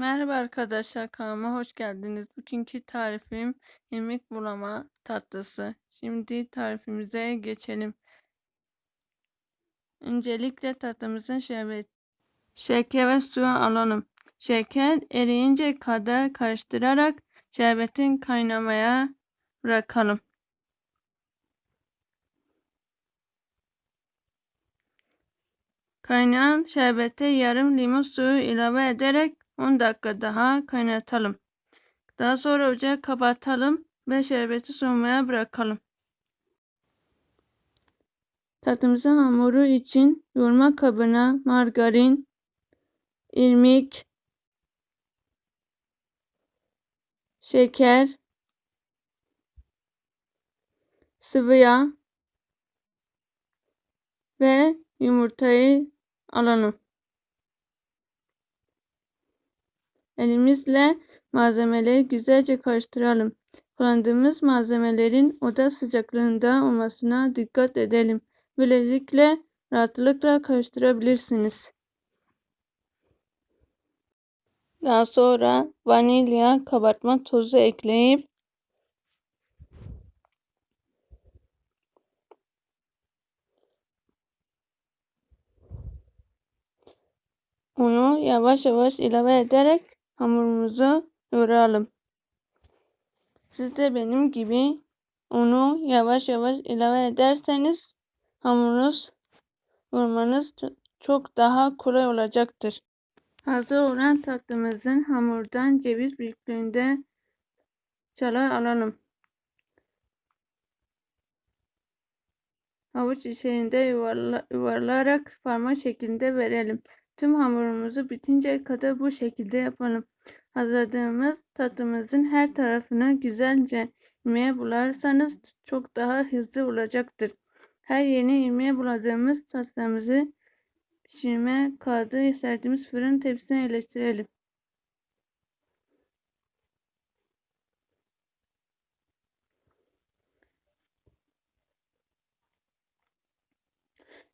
Merhaba arkadaşlar kanalıma hoş geldiniz. Bugünkü tarifim irmik bulama tatlısı. Şimdi tarifimize geçelim. Öncelikle tatlımızın şerbet, şeker ve suyu alalım. Şeker eriyince kadar karıştırarak şerbetin kaynamaya bırakalım. Kaynayan şerbete yarım limon suyu ilave ederek 10 dakika daha kaynatalım. Daha sonra ocağı kapatalım ve şerbeti soğumaya bırakalım. Tatlımızın hamuru için yoğurma kabına margarin, irmik, şeker, sıvı yağ ve yumurtayı alalım. Elimizle malzemeleri güzelce karıştıralım. Kullandığımız malzemelerin oda sıcaklığında olmasına dikkat edelim. Böylelikle rahatlıkla karıştırabilirsiniz. Daha sonra vanilya kabartma tozu ekleyip Onu yavaş yavaş ilave ederek hamurumuzu yoğuralım. Siz de benim gibi onu yavaş yavaş ilave ederseniz hamurunuz yoğurmanız çok daha kolay olacaktır. Hazır olan tatlımızın hamurdan ceviz büyüklüğünde çalar alalım. Havuç içerisinde yuvarla, yuvarlayarak parmak şeklinde verelim. Tüm hamurumuzu bitinceye kadar bu şekilde yapalım. Hazırladığımız tatlımızın her tarafını güzelce ilmeğe bularsanız çok daha hızlı olacaktır. Her yeni ilmeğe buladığımız tatlımızı pişirme kağıdı serdiğimiz fırın tepsisine yerleştirelim.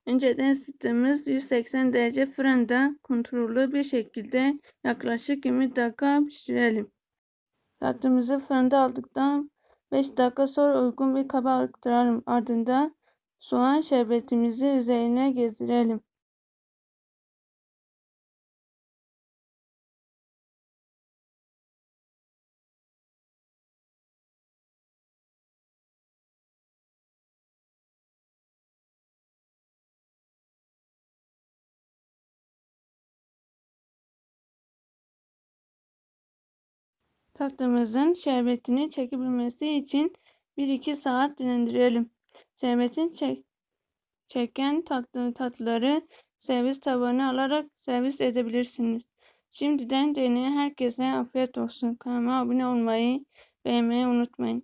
Önceden ısıttığımız 180 derece fırında kontrollü bir şekilde yaklaşık 20 dakika pişirelim. Tatlımızı fırında aldıktan 5 dakika sonra uygun bir kaba aktaralım. Ardından soğan şerbetimizi üzerine gezdirelim. Tatlımızın şerbetini çekebilmesi için 1-2 saat dinlendirelim. Şerbetin çek çeken tatlı tatlıları servis tabağına alarak servis edebilirsiniz. Şimdiden deneyen herkese afiyet olsun. Kanalıma abone olmayı, beğenmeyi unutmayın.